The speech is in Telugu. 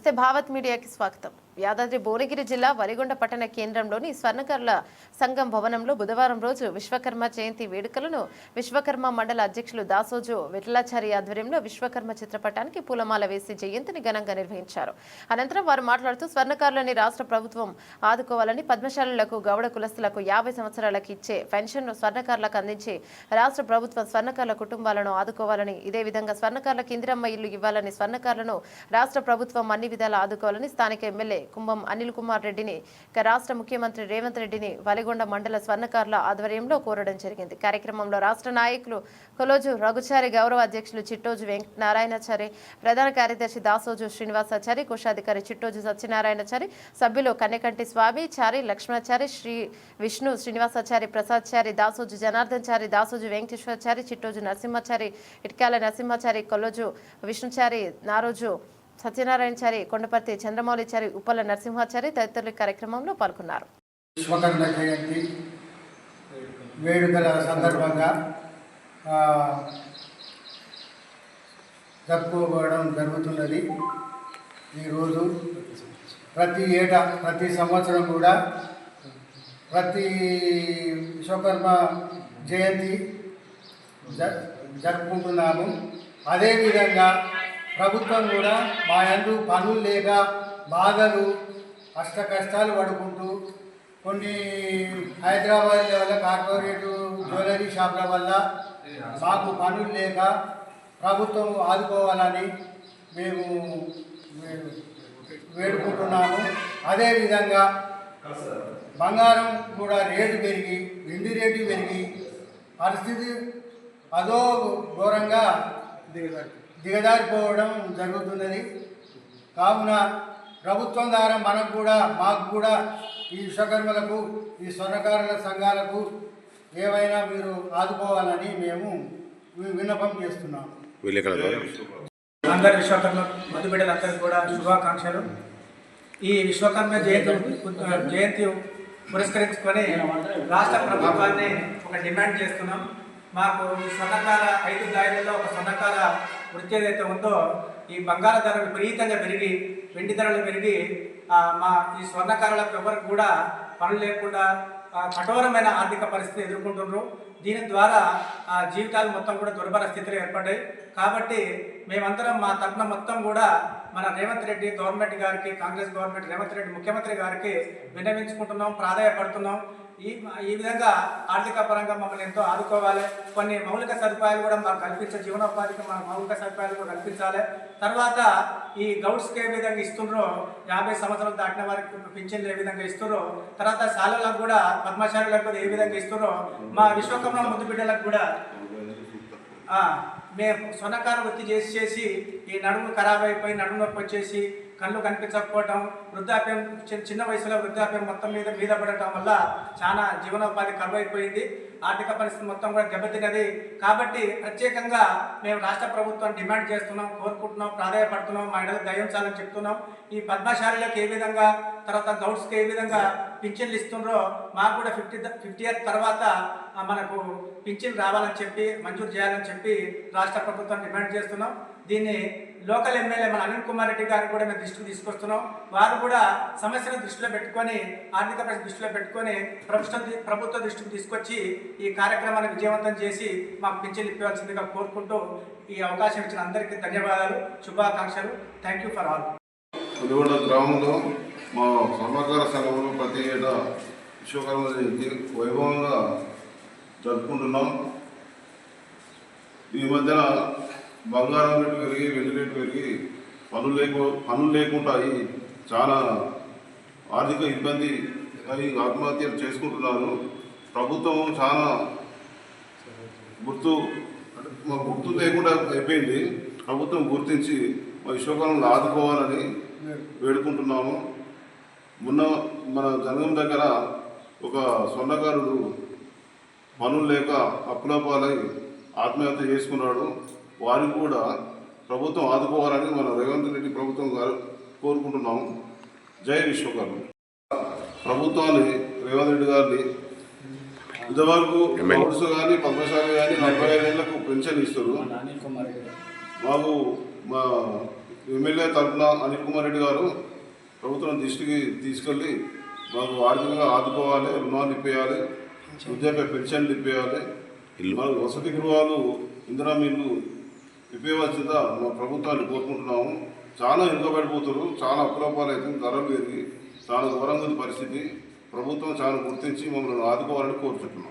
నమస్తే భావత్ మీడియాకి స్వాగతం యాదాద్రి భువనగిరి జిల్లా వరిగొండ పట్టణ కేంద్రంలోని స్వర్ణకర్ల సంఘం భవనంలో బుధవారం రోజు విశ్వకర్మ జయంతి వేడుకలను విశ్వకర్మ మండల అధ్యక్షులు దాసోజు విఠలాచారి ఆధ్వర్యంలో విశ్వకర్మ చిత్రపటానికి పూలమాల వేసి జయంతిని ఘనంగా నిర్వహించారు. అనంతరం వారు మాట్లాడుతూ స్వర్ణకారులని రాష్ట్ర ప్రభుత్వం ఆదుకోవాలని పద్మశాలలకు గౌడ కులస్తులకు యాభై సంవత్సరాలకు ఇచ్చే పెన్షన్ను స్వర్ణకారులకు అందించి రాష్ట్ర ప్రభుత్వం స్వర్ణకారుల కుటుంబాలను ఆదుకోవాలని ఇదే విధంగా స్వర్ణకారులకు ఇందిరమ్మ ఇల్లు ఇవ్వాలని స్వర్ణకారులను రాష్ట్ర ప్రభుత్వం అన్ని విధాలా ఆదుకోవాలని స్థానిక ఎమ్మెల్యే కుంభం అనిల్ కుమార్ రెడ్డిని రాష్ట్ర ముఖ్యమంత్రి రేవంత్ రెడ్డిని వలిగొండ మండల స్వర్ణకారుల ఆధ్వర్యంలో కోరడం జరిగింది. కార్యక్రమంలో రాష్ట్ర నాయకులు కొలోజు రఘుచారి గౌరవ అధ్యక్షులు చిట్టోజు వెంకటనారాయణచారి ప్రధాన కార్యదర్శి దాసోజు శ్రీనివాసాచారి కోశాధికారి చిట్టోజు సత్యనారాయణచారి సభ్యులు కన్నెకంటి స్వామి చారి లక్ష్మణాచారి శ్రీ విష్ణు శ్రీనివాసాచారి ప్రసాద్చారి దాసోజు జనార్దన్చారి దాసోజు వెంకటేశ్వరచారి చిట్టోజు నరసింహాచారి ఇటుకాల నరసింహాచారి కొల్లోజు విష్ణుచారి నారోజు సత్యనారాయణచారి కొండపర్తి చంద్రమౌళిచారి ఉప్పల నరసింహాచారి తదితరులు కార్యక్రమంలో పాల్గొన్నారు. విశ్వకర్మ జయంతి వేడుకల సందర్భంగా జరుపుకోవడం జరుగుతున్నది. ఈరోజు ప్రతి ఏటా ప్రతి సంవత్సరం కూడా ప్రతి విశ్వకర్మ జయంతి జరుపుకుంటున్నాము. అదేవిధంగా ప్రభుత్వం కూడా మా యందు పనులు లేక బాధలు కష్ట కష్టాలు పడుకుంటూ కొన్ని హైదరాబాద్ వల్ల కార్పొరేట్ జ్యువెలరీ షాప్ల వల్ల మాకు పనులు లేక ప్రభుత్వం ఆదుకోవాలని మేము వేడుకుంటున్నాము. అదేవిధంగా బంగారం కూడా రేటు పెరిగి వెండి రేటు పెరిగి పరిస్థితి అదో ఘోరంగా దిగజారిపోవడం జరుగుతున్నది. కావున ప్రభుత్వం ద్వారా మనకు కూడా మాకు కూడా ఈ విశ్వకర్మలకు ఈ స్వర్ణకారుల సంఘాలకు ఏవైనా మీరు ఆదుకోవాలని మేము విన్నపం ద్వారా. అందరి విశ్వకర్మ మధుబిడ్డలందరికీ కూడా శుభాకాంక్షలు. ఈ విశ్వకర్మ జయంతి జయంతి పురస్కరించుకొని రాష్ట్ర ప్రభుత్వాన్ని ఒక డిమాండ్ చేస్తున్నాం. మాకు ఈ స్వర్ణకార ఐదు దాయిలలో ఒక స్వర్ణకార వృత్తి ఏదైతే ఉందో ఈ బంగార ధరలు విపరీతంగా పెరిగి వెండి ధరలు పెరిగి మా ఈ స్వర్ణకారులకు ఎవరికి కూడా పనులు లేకుండా కఠోరమైన ఆర్థిక పరిస్థితి ఎదుర్కొంటున్నారు. దీని ద్వారా ఆ జీవితాలు మొత్తం కూడా దుర్భర స్థితిలో ఏర్పడ్డాయి. కాబట్టి మేమందరం మా తరఫున మొత్తం కూడా మన రేవంత్ రెడ్డి గవర్నమెంట్ గారికి కాంగ్రెస్ గవర్నమెంట్ రేవంత్ రెడ్డి ముఖ్యమంత్రి గారికి విన్నవించుకుంటున్నాం ప్రాధాయపడుతున్నాం. ఈ ఈ విధంగా ఆర్థిక పరంగా మమ్మల్ని ఎంతో ఆదుకోవాలి. కొన్ని మౌలిక సదుపాయాలు కూడా మాకు కల్పించే జీవనోపాధికి మన మౌలిక సదుపాయాలు కూడా కల్పించాలి. తర్వాత ఈ గౌడ్స్కి ఏ విధంగా ఇస్తున్నారో యాభై సంవత్సరాలు దాటిన వారికి పింఛన్లు ఏ విధంగా ఇస్తున్నారో తర్వాత శాలలకు కూడా పద్మశాలకు కూడా ఏ విధంగా ఇస్తున్నారో మా విశ్వకర్మ ముద్దు బిడ్డలకు కూడా మేము స్వర్ణకార వృత్తి చేసి చేసి ఈ నడుము ఖరాబ్ అయిపోయి నడుము నొప్పి వచ్చేసి కళ్ళు కనిపించకపోవటం వృద్ధాప్యం చి- చిన్న వయసులో వృద్ధాప్యం మొత్తం మీద మీద పడటం వల్ల చాలా జీవనోపాధి కరువు అయిపోయింది ఆర్థిక పరిస్థితి మొత్తం కూడా దెబ్బతిన్నది. కాబట్టి ప్రత్యేకంగా మేము రాష్ట్ర ప్రభుత్వం డిమాండ్ చేస్తున్నాం కోరుకుంటున్నాం ప్రాధాయపడుతున్నాం మా ఇళ్ళకి దయించాలని చెప్తున్నాం. ఈ పద్మశాలిలకు ఏ విధంగా తర్వాత గౌడ్స్కి ఏ విధంగా పింఛన్లు ఇస్తుండ్రో మాకు కూడా ఫిఫ్టీ ఫిఫ్టీ ఇయర్ తర్వాత మనకు పింఛన్ రావాలని చెప్పి మంజూరు చేయాలని చెప్పి రాష్ట్ర ప్రభుత్వం డిమాండ్ చేస్తున్నాం. దీన్ని లోకల్ ఎమ్మెల్యే మన అనిల్ కుమార్ రెడ్డి గారు కూడా మేము దృష్టికి తీసుకొస్తున్నాం. వారు కూడా సమస్యను దృష్టిలో పెట్టుకొని ఆర్థిక పరిస్థితి దృష్టిలో పెట్టుకొని ప్రభుత్వం ప్రభుత్వ దృష్టికి తీసుకొచ్చి ఈ కార్యక్రమాన్ని విజయవంతం చేసి మాకు పింఛన్ ఇప్పవలసిందిగా కోరుకుంటూ ఈ అవకాశం ఇచ్చిన అందరికీ ధన్యవాదాలు శుభాకాంక్షలు. Thank you for all Puligonda గ్రామంలో మా సర్వకార సంఘంలో ప్రతి ఏటా విశ్వకర్మ జయంతి వైభవంగా జరుపుకుంటున్నాం. ఈ మధ్యన బంగారం రేటు పెరిగి వెండి రేటు పెరిగి పనులు లేకు పనులు లేకుండా చాలా ఆర్థిక ఇబ్బంది అయి ఆత్మహత్యలు చేసుకుంటున్నారు. ప్రభుత్వం చాలా గుర్తు మాకు గుర్తు లేకుండా అయిపోయింది. ప్రభుత్వం గుర్తించి మా విశ్వకాలంలో ఆదుకోవాలని వేడుకుంటున్నాము. మొన్న మన జనగం దగ్గర ఒక సొన్నకారుడు పనులు లేక అప్పుల పాలై ఆత్మహత్య చేసుకున్నాడు వారికి కూడా ప్రభుత్వం ఆదుకోవాలని మన రేవంత్ రెడ్డి ప్రభుత్వం గారు కోరుకుంటున్నాము. జై విశ్వకర్మ. ప్రభుత్వాన్ని రేవంత్ రెడ్డి గారిని ఇంతవరకు గౌడ్స్ కానీ పద్మశాలి కానీ నలభై ఐదు ఏళ్ళకు పెన్షన్ ఇస్తారు మాకు మా ఎమ్మెల్యే తరఫున అనిల్ కుమార్ రెడ్డి గారు ప్రభుత్వం దృష్టికి తీసుకెళ్ళి మాకు ఆర్థికంగా ఆదుకోవాలి రుణాలు ఇప్పేయాలి. వృద్ధాప్య పెన్షన్లు ఇప్పేయాలి మనకు వసతి గృహాలు ఇందిరా మిల్లు ఇప్పేవలసిందా మా ప్రభుత్వాన్ని కోరుకుంటున్నాము. చాలా వెనుకబడిపోతారు చాలా అప్పులపాలు ధరలు పెరిగి చాలా ఘోరంగా పరిస్థితి. ప్రభుత్వం చాలా గుర్తించి మమ్మల్ని ఆదుకోవాలని కోరుకుంటున్నాం